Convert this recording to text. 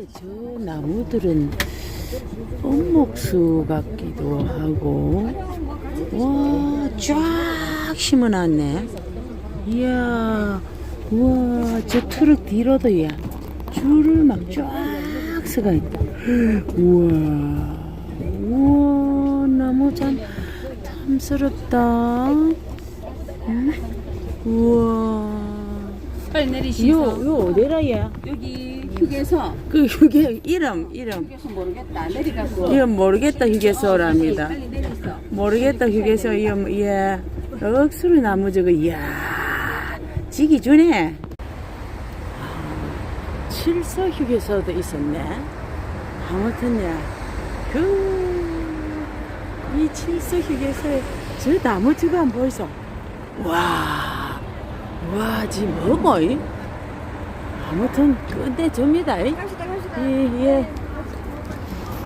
근데 저 나무들은 온목수 같기도 하고 와 쫙 심어놨네. 이야 우와 저 트럭 뒤로도 야 줄을 막 쫙 서가 있다. 우와 우와 나무 참 탐스럽다. 응? 우와 빨리 내리시죠. 요, 요 얘? 여기 휴게소. 그 휴게 이름 이름 휴게소 모르겠다. 내려가고. 이건 모르겠다 휴게소랍니다. 빨리 내리소. 모르겠다 휴게소 이름 예 억수로 나무 저거 이야 지기 주네. 아, 칠서 휴게소도 있었네. 아무튼요 그 이 칠서 휴게소에 저 나무 저거 안 보이소? 와, 와, 지금 뭐고? 이? 아무튼 끝내줍니다. 이. 갑시다 갑시다. 예, 예.